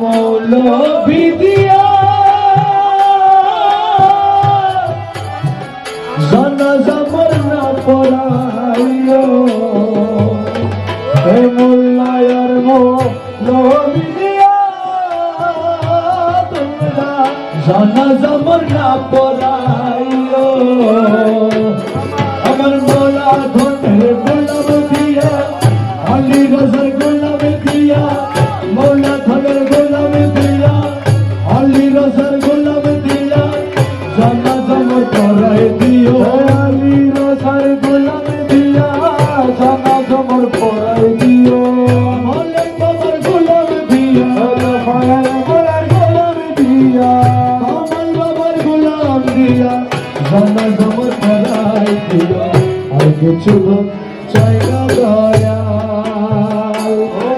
মৌলবিদিয়া। জানাজা মরনা পড়াইও। জানা জমর করাই দিও আর কিছু চাই না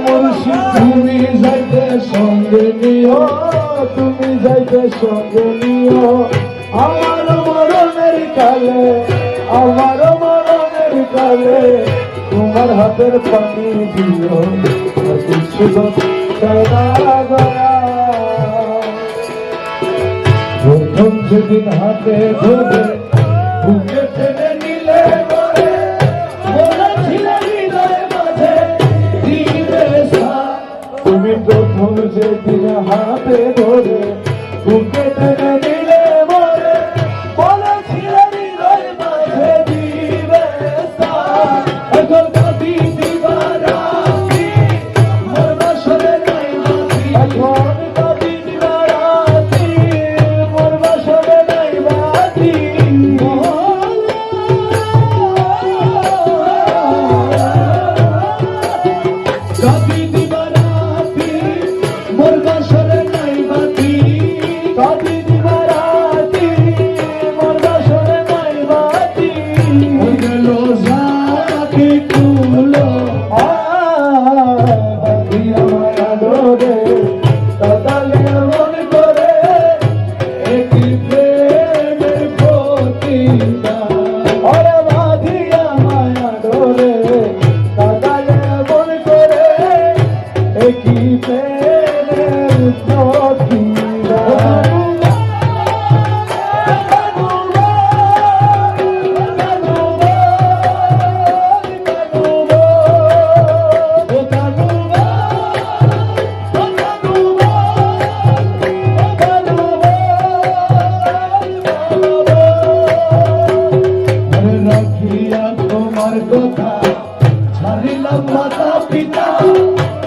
মুর্শিদ তুমি যাইতে সঙ্গে নিও, তুমি যাইতে সঙ্গে নিও। আমার মরণের কালে, আমার মরণের কালে তোমার হাতের পানি দিও, আর কিছু চাই না প্রথম যেদিন হাতে ধরে বুকে টেনে নিলে। তুমি প্রথম যেদিন হাতে ধরে বুকে টেনে कभी भी ভুলিয়া তোমার কথা ছাড়িলাম মাথা